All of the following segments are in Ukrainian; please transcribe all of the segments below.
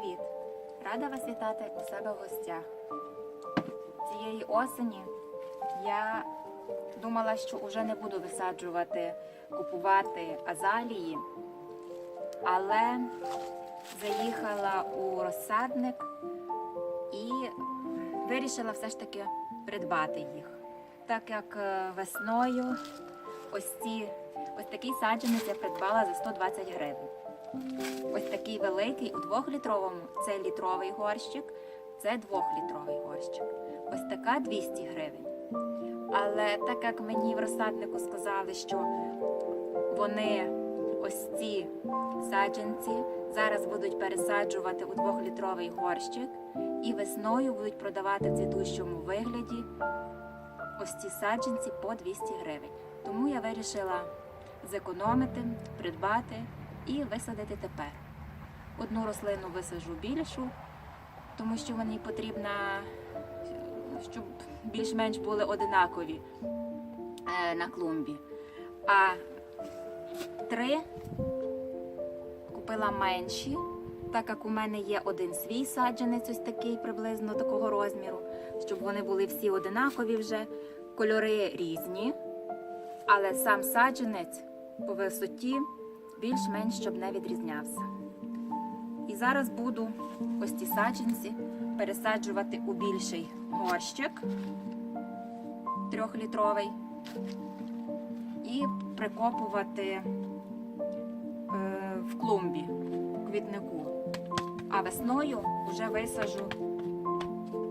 привіт! Рада вас вітати у себе в гостях. Цієї осені я думала, що вже не буду висаджувати, купувати азалії, але заїхала у розсадник і вирішила все ж таки придбати їх. Так як е, весною ось ці ось такий саджанець я придбала за 120 гривень. Ось такий великий у двохлітровому це літровий горщик, це двохлітровий горщик. Ось така 200 гривень. Але так як мені в розсаднику сказали, що вони ось ці саджанці зараз будуть пересаджувати у двохлітровий горщик і весною будуть продавати в цвітущому вигляді ось ці саджанці по 200 гривень. Тому я вирішила зекономити, придбати і висадити тепер. Одну рослину висаджу більшу, тому що мені потрібна, щоб більш-менш були одинакові е, на клумбі. А три купила менші, так як у мене є один свій саджанець, ось такий приблизно такого розміру, щоб вони були всі одинакові вже, кольори різні, але сам саджанець по висоті більш-менш щоб не відрізнявся. І зараз буду ось ці саджанці пересаджувати у більший горщик трьохлітровий і прикопувати е, в клумбі в квітнику. А весною вже висажу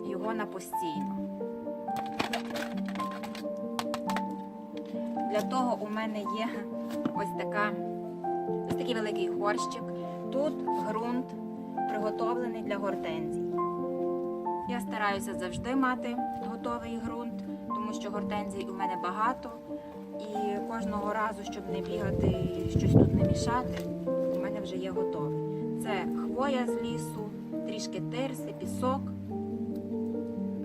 його на постійно. Для того у мене є ось така ось такий великий горщик. Тут ґрунт приготовлений для гортензій. Я стараюся завжди мати готовий ґрунт, тому що гортензій у мене багато. І кожного разу, щоб не бігати і щось тут не мішати, у мене вже є готовий. Це хвоя з лісу, трішки тирси, пісок,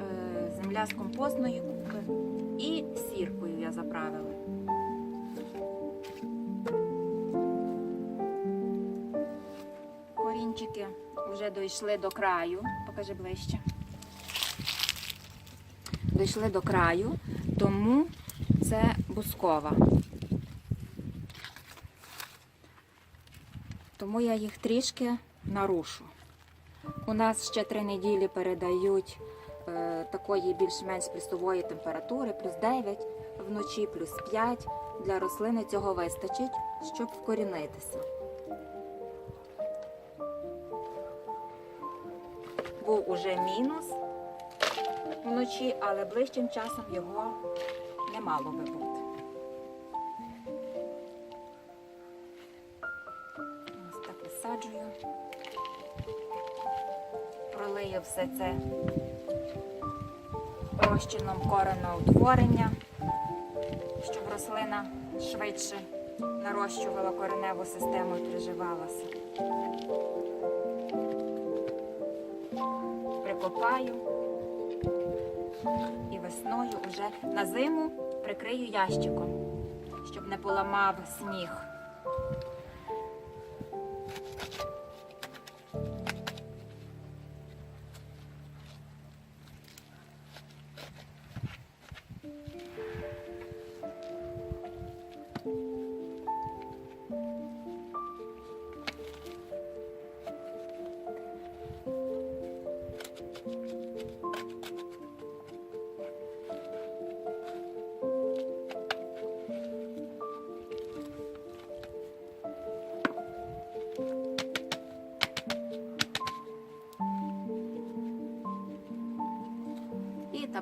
е, земля з компостної купи і сіркою я заправила. Вже дійшли до краю. Покажи ближче. Дійшли до краю, тому це бускова. Тому я їх трішки нарушу. У нас ще три неділі передають е, такої більш-менш плюсової температури, плюс 9 вночі, плюс 5. Для рослини цього вистачить, щоб вкорінитися. Уже мінус вночі, але ближчим часом його не мало би бути. Ось так висаджую. Пролию все це розчином кореноутворення, щоб рослина швидше нарощувала кореневу систему і приживалася. Прикопаю і весною вже на зиму прикрию ящиком, щоб не поламав сніг.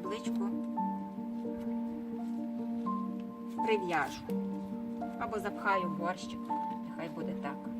Табличку прив'яжу. Або запхаю борщик, нехай буде так.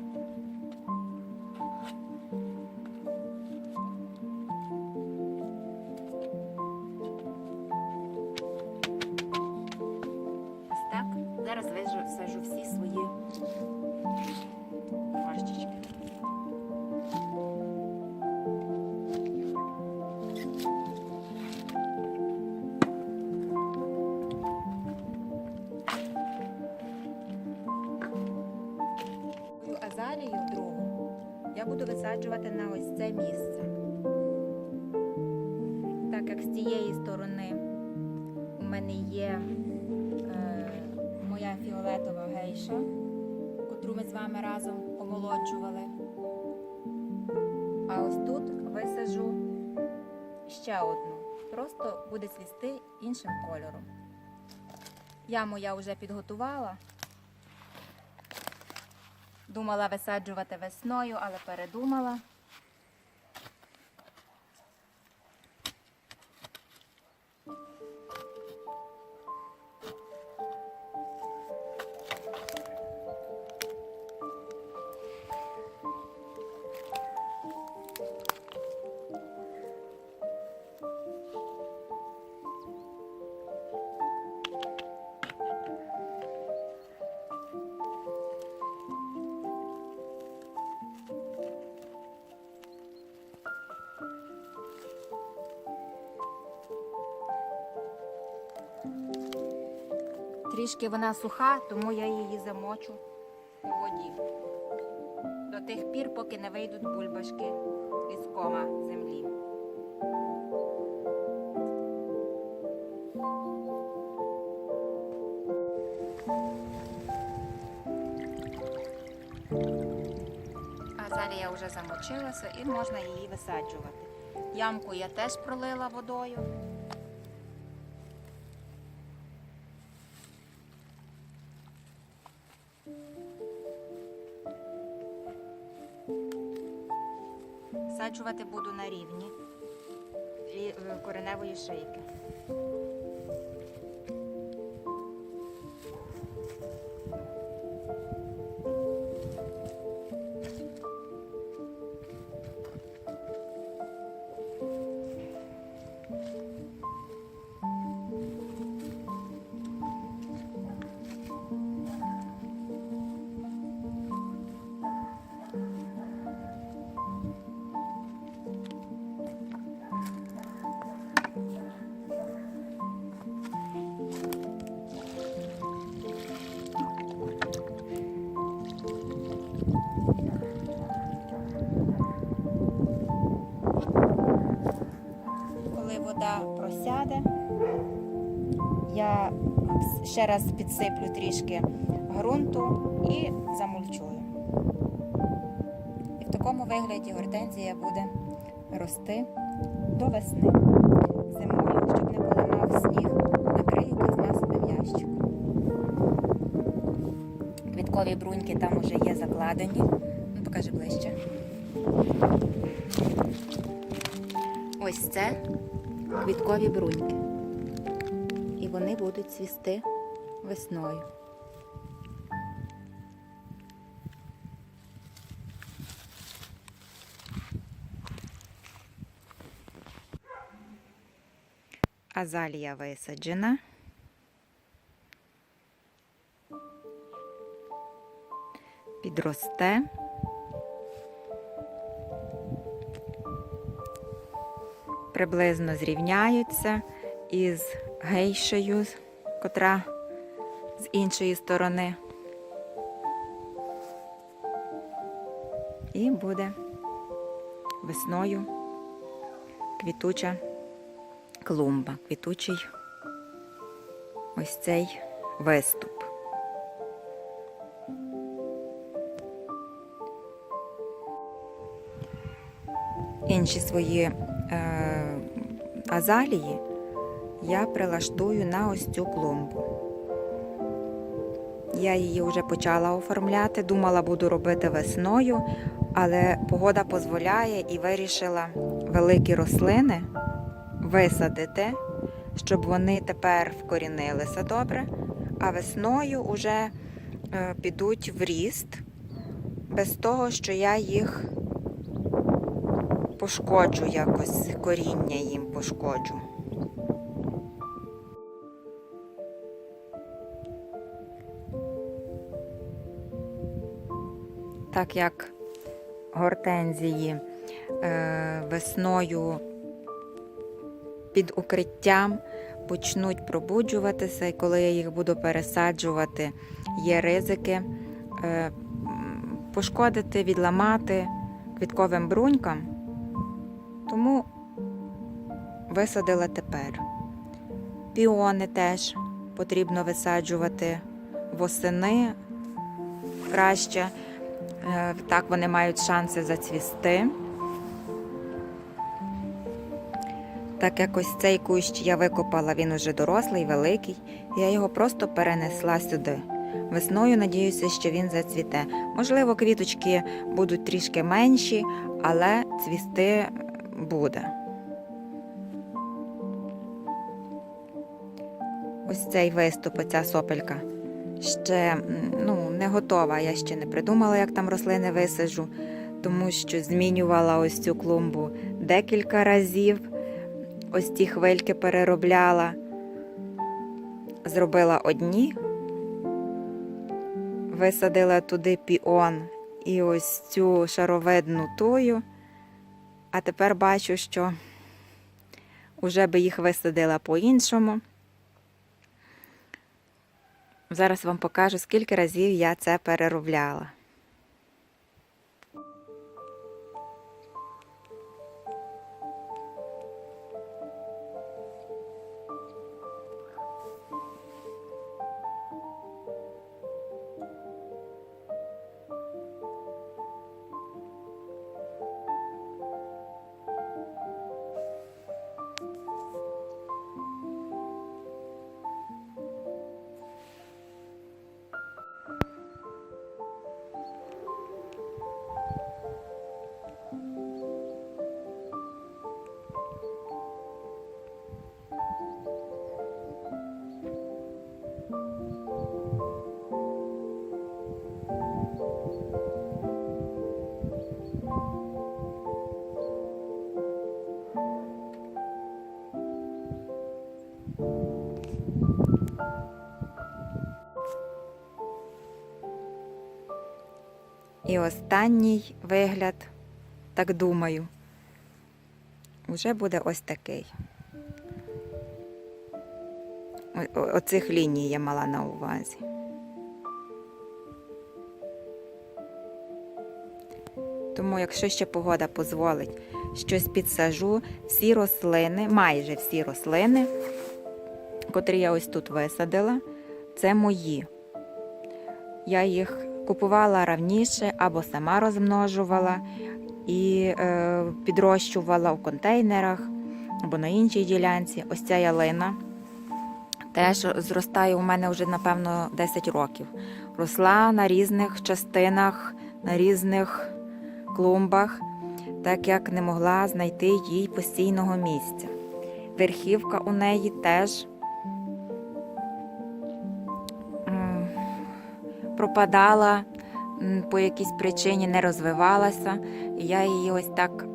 Буду на ось це місце. Так як з цієї сторони у мене є е, моя фіолетова гейша, котру ми з вами разом омолоджували. А ось тут висаджу ще одну. Просто буде цвісти іншим кольором. Яму я вже підготувала. Думала висаджувати весною, але передумала. Трішки вона суха, тому я її замочу у воді. До тих пір, поки не вийдуть бульбашки із кома землі. А зараз я вже замочилася і можна її висаджувати. Ямку я теж пролила водою. Саджувати буду на рівні рі- е, кореневої шийки. Просяде, я ще раз підсиплю трішки ґрунту і замульчую. І в такому вигляді гортензія буде рости до весни. Зимою, щоб не поламав сніг, накрию в ящику. Квіткові бруньки там уже є закладені. Ну, покажи ближче. Ось це квіткові бруньки. І вони будуть цвісти весною. Азалія висаджена. Підросте. Приблизно зрівняються із гейшею, котра з іншої сторони. І буде весною квітуча клумба, квітучий ось цей виступ. Інші свої е, азалії я прилаштую на ось цю клумбу. Я її вже почала оформляти, думала, буду робити весною, але погода дозволяє і вирішила великі рослини висадити, щоб вони тепер вкорінилися добре, а весною вже е, підуть в ріст без того, що я їх пошкоджу якось, коріння їм пошкоджу. Так як гортензії е, весною під укриттям почнуть пробуджуватися, і коли я їх буду пересаджувати, є ризики е, пошкодити, відламати квітковим брунькам, висадила тепер. Піони теж потрібно висаджувати восени краще. Е, Так вони мають шанси зацвісти. Так як ось цей кущ я викопала, він уже дорослий, великий. Я його просто перенесла сюди. Весною надіюся, що він зацвіте. Можливо, квіточки будуть трішки менші, але цвісти буде. Ось цей виступ, оця сопелька. Ще ну, не готова. Я ще не придумала, як там рослини висаджу, тому що змінювала ось цю клумбу декілька разів. Ось ті хвильки переробляла. Зробила одні, висадила туди піон і ось цю шаровидну тую. А тепер бачу, що вже би їх висадила по-іншому. Зараз вам покажу, скільки разів я це переробляла. Останній вигляд, так думаю, вже буде ось такий. Оцих ліній я мала на увазі. Тому, якщо ще погода дозволить, щось підсажу, всі рослини, майже всі рослини, котрі я ось тут висадила, це мої. Я їх купувала равніше або сама розмножувала і е, підрощувала в контейнерах або на іншій ділянці. Ось ця ялина теж зростає у мене вже, напевно, 10 років. Росла на різних частинах, на різних клумбах, так як не могла знайти їй постійного місця. Верхівка у неї теж пропадала по якійсь причині, не розвивалася. І я її ось так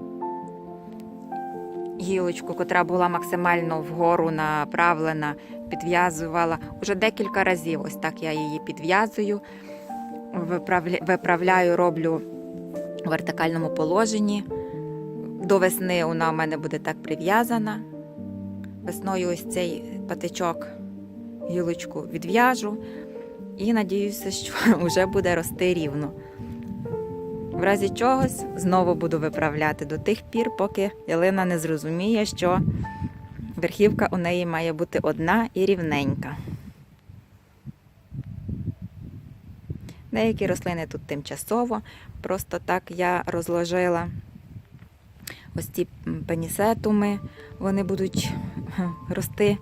гілочку, котра була максимально вгору направлена, підв'язувала. Уже декілька разів ось так я її підв'язую, виправляю, роблю в вертикальному положенні. До весни вона у мене буде так прив'язана. Весною ось цей патичок гілочку відв'яжу і надіюся, що вже буде рости рівно. В разі чогось знову буду виправляти до тих пір, поки ялина не зрозуміє, що верхівка у неї має бути одна і рівненька. Деякі рослини тут тимчасово, просто так я розложила ось ці пенісетуми, вони будуть рости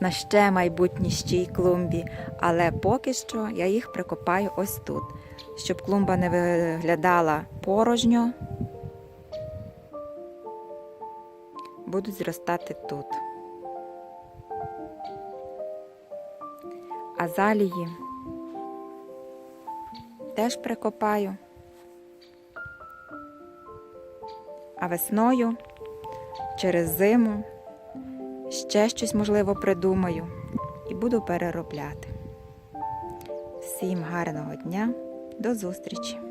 на ще майбутнішій клумбі, але поки що я їх прикопаю ось тут, щоб клумба не виглядала порожньо. Будуть зростати тут. Азалії теж прикопаю. А весною через зиму ще щось можливо придумаю і буду переробляти. Всім гарного дня, до зустрічі!